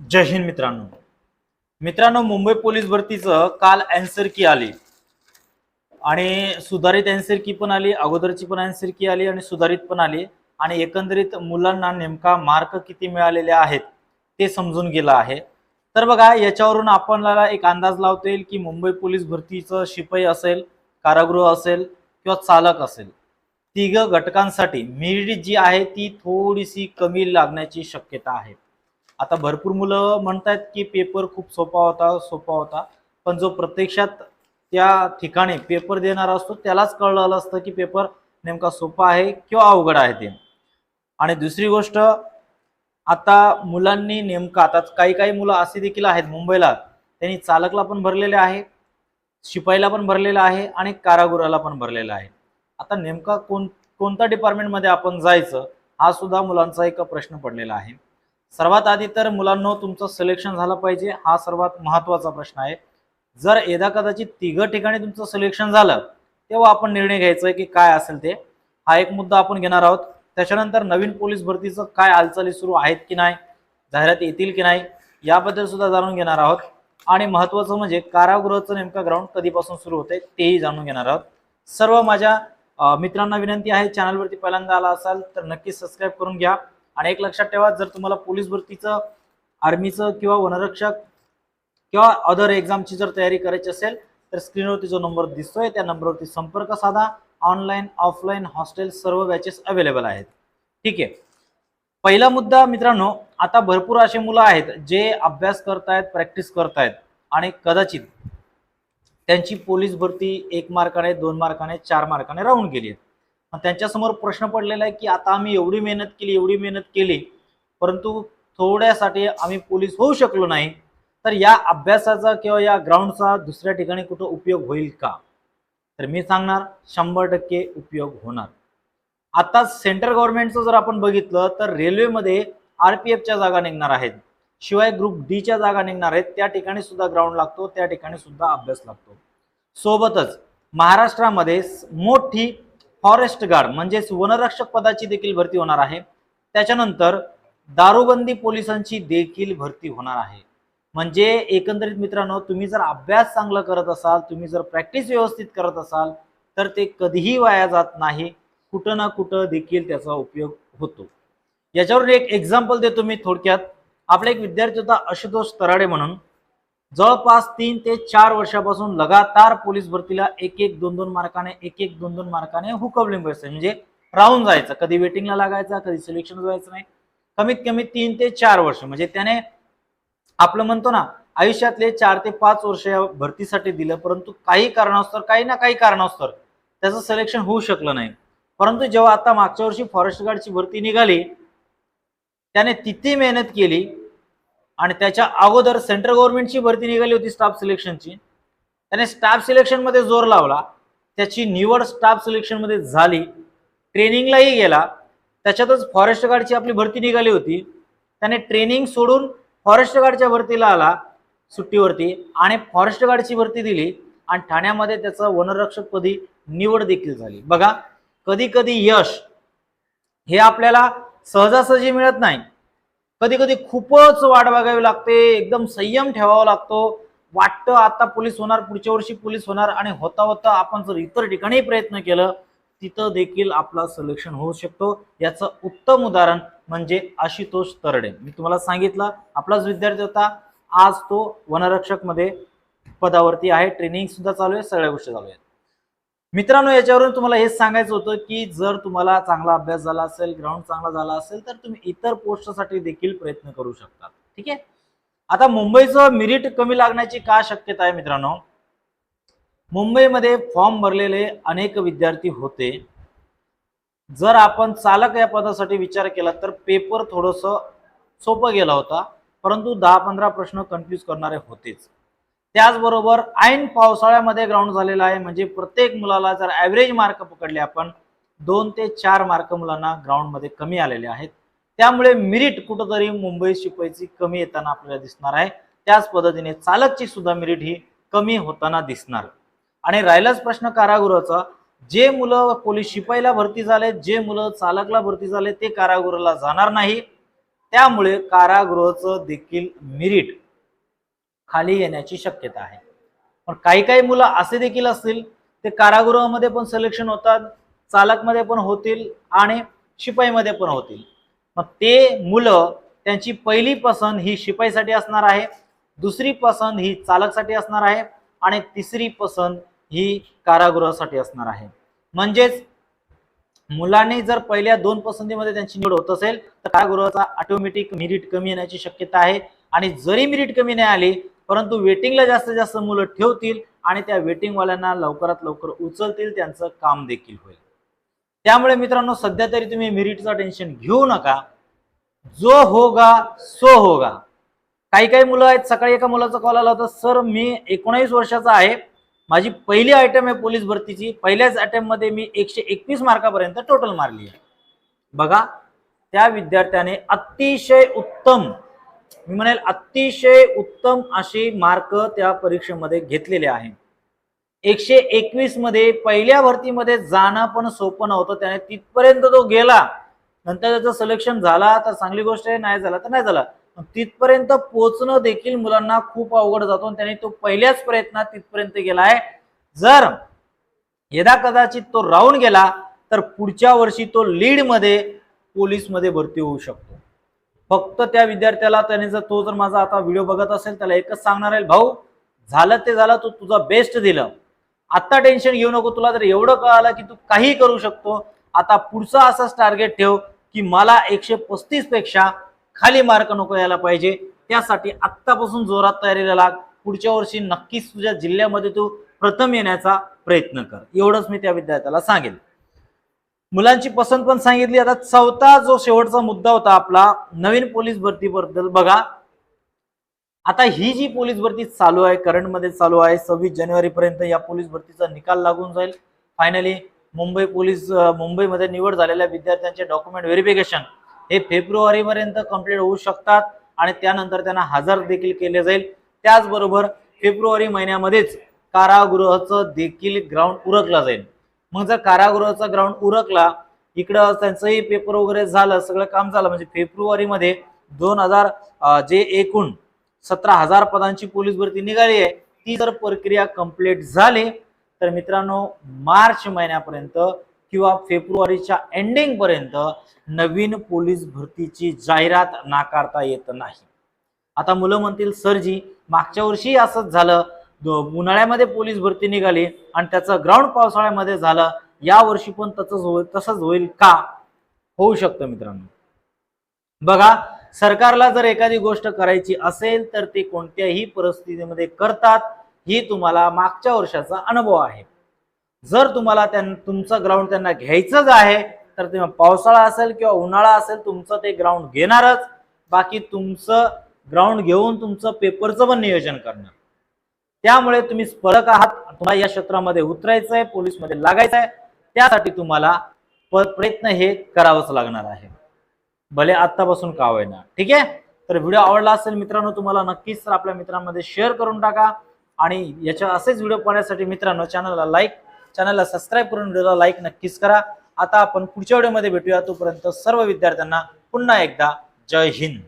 जय हिंद मित्रांनो. मित्रांनो मुंबई पोलीस भरतीचं काल अँसर की आली. आणि सुधारित अँसर की पण आली अगोदरची पण अँसर की आली आणि सुधारित पण आली. आणि एकंदरीत मुलांना नेमका मार्क किती मिळालेले आहेत ते समजून गेलं आहे. तर बघा याच्यावरून आपल्याला एक अंदाज लावता येईल की मुंबई पोलीस भरतीचं शिपाई असेल कारागृह असेल किंवा चालक असेल. तिघ घटकांसाठी मेरिट जी आहे ती थोडीशी कमी लागण्याची शक्यता आहे. आता भरपूर मुलं म्हणतायत की पेपर खूप सोपा होता सोपा होता. पण जो प्रत्यक्षात त्या ठिकाणी पेपर देणार असतो त्यालाच कळलं असतं की पेपर नेमका सोपा आहे किंवा अवघड आहे ते. आणि दुसरी गोष्ट आता मुलांनी नेमका आता काही काही मुलं असे देखील आहेत मुंबईला त्यांनी चालकला पण भरलेले आहे शिपाईला पण भरलेलं आहे आणि कारागृहाला पण भरलेला आहे. आता नेमका कोण कोणत्या डिपार्टमेंटमध्ये आपण जायचं हा सुद्धा मुलांचा एक प्रश्न पडलेला आहे. सर्वात आधी तर मुलांनो तुमचं सिलेक्शन झालं पाहिजे. हा सर्वात महत्त्वाचा प्रश्न आहे. जर एदा कदाचित तिघ ठिकाणी तुमचं सिलेक्शन झालं तेव्हा आपण निर्णय घ्यायचा आहे की काय असेल ते. हा एक मुद्दा आपण घेणार आहोत. त्याच्यानंतर नवीन पोलीस भरतीचं काय हालचाली सुरू आहेत की नाही जाहिरात येतील की नाही याबद्दल सुद्धा जाणून घेणार आहोत. आणि महत्वाचं म्हणजे कारागृहाचं नेमका ग्राउंड कधीपासून सुरू होते तेही जाणून घेणार आहोत. सर्व माझ्या मित्रांना विनंती आहे चॅनलवरती पहिल्यांदा आला असाल तर नक्की सबस्क्राईब करून घ्या. आणि एक लक्षात ठेवा जर तुम्हाला पोलीस भरतीचं आर्मीचं किंवा वनरक्षक किंवा अदर एक्झामची जर तयारी करायची असेल तर स्क्रीनवरती जो नंबर दिसतोय त्या नंबरवरती संपर्क साधा. ऑनलाईन ऑफलाईन हॉस्टेल सर्व बॅचेस अवेलेबल आहेत. ठीक आहे. पहिला मुद्दा मित्रांनो आता भरपूर असे मुलं आहेत जे अभ्यास करतायत प्रॅक्टिस करतायत आणि कदाचित त्यांची पोलीस भरती एक मार्काने दोन मार्काने चार मार्काने राहून गेली आहे त्यांच्यासमोर प्रश्न पडलेला आहे की आता आम्ही एवढी मेहनत केली एवढी मेहनत केली परंतु थोड्यासाठी आम्ही पोलीस होऊ शकलो नाही तर या अभ्यासाचा किंवा या ग्राउंडचा दुसऱ्या ठिकाणी कुठं उपयोग होईल का? तर मी सांगणार शंभर टक्के उपयोग होणार. आता सेंट्रल गव्हर्नमेंटचं जर आपण बघितलं तर रेल्वेमध्ये आर पी एफच्या जागा निघणार आहेत. शिवाय ग्रुप डीच्या जागा निघणार आहेत. त्या ठिकाणी सुद्धा ग्राउंड लागतो त्या ठिकाणी सुद्धा अभ्यास लागतो. सोबतच महाराष्ट्रामध्ये मोठी फॉरेस्ट गार्ड म्हणजेच वनरक्षक पदाची देखील भरती होणार आहे. त्याच्यानंतर दारूबंदी पोलिसांची देखील भरती होणार आहे. म्हणजे एकंदरीत मित्रांनो तुम्ही जर अभ्यास चांगला करत असाल तुम्ही जर प्रॅक्टिस व्यवस्थित करत असाल तर ते कधीही वाया जात नाही. कुठं ना कुठं देखील त्याचा उपयोग होतो. याच्यावर एक एक्झाम्पल देतो मी थोडक्यात. आपला एक विद्यार्थी होता आशुतोष तराडे म्हणून. जवळपास तीन ते चार वर्षापासून लगातार पोलीस भरतीला एक एक दोन दोन मार्काने एक एक दोन दोन मार्काने हुकवले व्हायचं म्हणजे राहून जायचं. कधी वेटिंगला लागायचा कधी सिलेक्शन व्हायचं नाही. कमीत कमी तीन ते चार वर्ष. म्हणजे त्याने आपलं म्हणतो ना आयुष्यातले चार ते पाच वर्ष या भरतीसाठी दिलं. परंतु काही कारणास्तव काही ना काही कारणास्तव त्याचं सिलेक्शन होऊ शकलं नाही. परंतु जेव्हा आता मागच्या वर्षी फॉरेस्ट गार्डची भरती निघाली त्याने तिथे मेहनत केली आणि त्याच्या अगोदर सेंट्रल गव्हर्नमेंटची भरती निघाली होती स्टाफ सिलेक्शनची. त्याने स्टाफ सिलेक्शनमध्ये जोर लावला. त्याची निवड स्टाफ सिलेक्शनमध्ये झाली. ट्रेनिंगलाही गेला. त्याच्यातच फॉरेस्ट गार्डची आपली भरती निघाली होती. त्याने ट्रेनिंग सोडून फॉरेस्ट गार्डच्या भरतीला आला सुट्टीवरती आणि फॉरेस्ट गार्डची भरती दिली आणि ठाण्यामध्ये त्याचं वनरक्षकपदी निवड देखील झाली. बघा कधी कधी यश हे आपल्याला सहजासहजी मिळत नाही. कधी कधी खूपच वाट बघावी लागते. एकदम संयम ठेवावा लागतो. वाटतं आता पोलीस होणार पुढच्या वर्षी पोलीस होणार आणि होता होता आपण जर इतर ठिकाणी प्रयत्न केलं तिथं देखील आपला सिलेक्शन होऊ शकतो. याचं उत्तम उदाहरण म्हणजे आशुतोष तरडे. मी तुम्हाला सांगितलं आपलाच विद्यार्थी होता. आज तो वनरक्षकमध्ये पदावरती आहे. ट्रेनिंग सुद्धा चालू आहे. सगळ्या गोष्टी चालू आहेत. मित्रांनो याच्यावरून तुम्हाला हेच सांगायचं होतं की जर तुम्हाला चांगला अभ्यास झाला असेल ग्राउंड चांगला झाला असेल तर तुम्ही इतर पोस्टसाठी देखील प्रयत्न करू शकता. ठीक आहे? आता मुंबईचं मिरिट कमी लागण्याची का शक्यता आहे मित्रांनो? मुंबईमध्ये फॉर्म भरलेले अनेक विद्यार्थी होते. जर आपण चालक या पदासाठी विचार केला तर पेपर थोडस सोपं गेला होता परंतु दहा पंधरा प्रश्न कन्फ्यूज करणारे होतेच. त्याचबरोबर ऐन पावसाळ्यामध्ये ग्राउंड झालेला आहे. म्हणजे प्रत्येक मुलाला जर ॲव्हरेज मार्क पकडले आपण दोन ते चार मार्क मुलांना ग्राउंडमध्ये कमी आलेले आहेत. त्यामुळे मिरिट कुठंतरी मुंबई शिपाईची कमी येताना आपल्याला दिसणार आहे. त्याच पद्धतीने चालकची सुद्धा मिरिट ही कमी होताना दिसणार. आणि राहिलाच प्रश्न कारागृहाचा. जे मुलं पोलीस शिपाईला भरती झाले जे मुलं चालकला भरती झाले ते कारागृहाला जाणार नाही. त्यामुळे कारागृहाचं देखील मिरिट खाली येण्याची शक्यता आहे. पण काही काही मुलं असे देखील असतील ते कारागृहामध्ये पण सिलेक्शन होतात चालकमध्ये पण होतील आणि शिपाईमध्ये पण होतील. मग ते मुलं त्यांची पहिली पसंत ही शिपाईसाठी असणार आहे दुसरी पसंत ही चालकसाठी असणार आहे आणि तिसरी पसंत ही कारागृहासाठी असणार आहे. म्हणजेच मुलांनी जर पहिल्या दोन पसंतीमध्ये त्यांची निवड होत असेल तर कारागृहाचा ऑटोमॅटिक मिरिट कमी येण्याची शक्यता आहे आणि जरी मिरिट कमी नाही आली परंतु वेटिंगला जास्तीत जास्त मुलं ठेवतील आणि त्या वेटिंगवाल्यांना लवकरात लवकर उचलतील त्यांचं काम देखील होईल. त्यामुळे मित्रांनो सध्या तरी तुम्ही मेरिटचं टेन्शन घेऊ नका. जो होगा सो होगा. काही काही मुलं आहेत सकाळी एका मुलाचा कॉल आला होता सर मी एकोणावीस वर्षाचा आहे. माझी पहिली आयटम आहे पोलीस भरतीची. पहिल्याच अटेम्प्टमध्ये मी एकशे एकवीस मार्कापर्यंत टोटल मारली आहे. बघा त्या विद्यार्थ्याने अतिशय उत्तम मी म्हणेल अतिशय उत्तम असे मार्क त्या परीक्षेमध्ये घेतलेले आहे. एकशे एकवीसमध्ये पहिल्या भरतीमध्ये जाणं पण सोपं नव्हतं. त्याने तिथपर्यंत तो गेला. नंतर त्याचं सिलेक्शन झाला तर चांगली गोष्ट आहे नाही झाला तर नाही झाला. पण तिथपर्यंत पोहोचणं देखील मुलांना खूप अवघड जातो. त्याने तो पहिल्याच प्रयत्नात तिथपर्यंत गेलाय जर यदा कदाचित तो राहून गेला तर पुढच्या वर्षी तो लीडमध्ये पोलीसमध्ये भरती होऊ शकतो. फक्त त्या विद्यार्थ्याला त्याने जर तो जर माझा आता व्हिडिओ बघत असेल त्याला एकच सांगणार आहे भाऊ झालं ते झालं तू तुझा बेस्ट दिलं. आता टेन्शन घेऊ नको तुला जर एवढं कळालं की तू काही करू शकतो. आता पुढचं असंच टार्गेट ठेव की मला एकशे पस्तीसपेक्षा खाली मार्क नको यायला पाहिजे. त्यासाठी आत्तापासून जोरात तयारीला लाग. पुढच्या वर्षी नक्कीच तुझ्या जिल्ह्यामध्ये तू प्रथम येण्याचा प्रयत्न कर. एवढंच मी त्या विद्यार्थ्याला सांगेल मुलांची पसंत पण सांगितली. आता चौथा जो शेवटचा मुद्दा होता आपला नवीन पोलीस भरतीबद्दल बघा. आता ही जी पोलीस भरती चालू आहे करंटमध्ये चालू आहे सव्वीस जानेवारी पर्यंत या पोलीस भरतीचा निकाल लागून जाईल. फायनली मुंबई पोलीस मुंबईमध्ये निवड झालेल्या विद्यार्थ्यांचे डॉक्युमेंट व्हेरिफिकेशन हे फेब्रुवारीपर्यंत कंप्लीट कंप्लीट होऊ शकतात आणि त्यानंतर त्यांना हजर देखील केले जाईल. त्याचबरोबर फेब्रुवारी महिन्यामध्येच कारागृहाचं देखील ग्राउंड उरकलं जाईल. मग जर कारागृहाचा ग्राउंड उरकला इकडं त्यांचंही पेपर वगैरे झालं सगळं काम झालं म्हणजे फेब्रुवारीमध्ये दोन हजार जे एकूण सतरा हजार पदांची पोलीस भरती निघाली आहे ती जर प्रक्रिया कंप्लीट झाली तर मित्रांनो मार्च महिन्यापर्यंत किंवा फेब्रुवारीच्या एंडिंग पर्यंत नवीन पोलीस भरतीची जाहिरात नाकारता येत नाही. आता मुलं म्हणतील सरजी मागच्या वर्षी असंच झालं उन्हाळ्यामध्ये पोलीस भरती निघाली आणि त्याचं ग्राउंड पावसाळ्यामध्ये झालं या वर्षी पण तसंच होईल तसंच होईल का? होऊ शकतं मित्रांनो. बघा सरकारला जर एखादी गोष्ट करायची असेल तर ते कोणत्याही परिस्थितीमध्ये करतात ही तुम्हाला मागच्या वर्षाचा अनुभव आहे. जर तुम्हाला त्यां तुमचं ग्राउंड त्यांना घ्यायचंच आहे तर तेव्हा पावसाळा असेल किंवा उन्हाळा असेल तुमचं ते ग्राउंड घेणारच. बाकी तुमचं ग्राउंड घेऊन तुमचं पेपरचं पण नियोजन करणार. त्यामुळे तुम्ही स्पर्धक आहात. तुम्हाला या क्षेत्रामध्ये उतरायचं आहे पोलीसमध्ये लागायचं आहे त्यासाठी तुम्हाला प- प्रयत्न हे करावंच लागणार आहे. भले आत्तापासून का होईना. ठीक आहे? तर व्हिडिओ आवडला असेल मित्रांनो तुम्हाला नक्कीच तर आपल्या मित्रांमध्ये शेअर करून टाका. आणि याच्या असेच व्हिडिओ पाहण्यासाठी मित्रांनो चॅनलला लाईक चॅनलला सबस्क्राईब करून व्हिडिओला लाईक नक्कीच करा. आता आपण पुढच्या व्हिडिओमध्ये भेटूया. तोपर्यंत सर्व विद्यार्थ्यांना पुन्हा एकदा जय हिंद.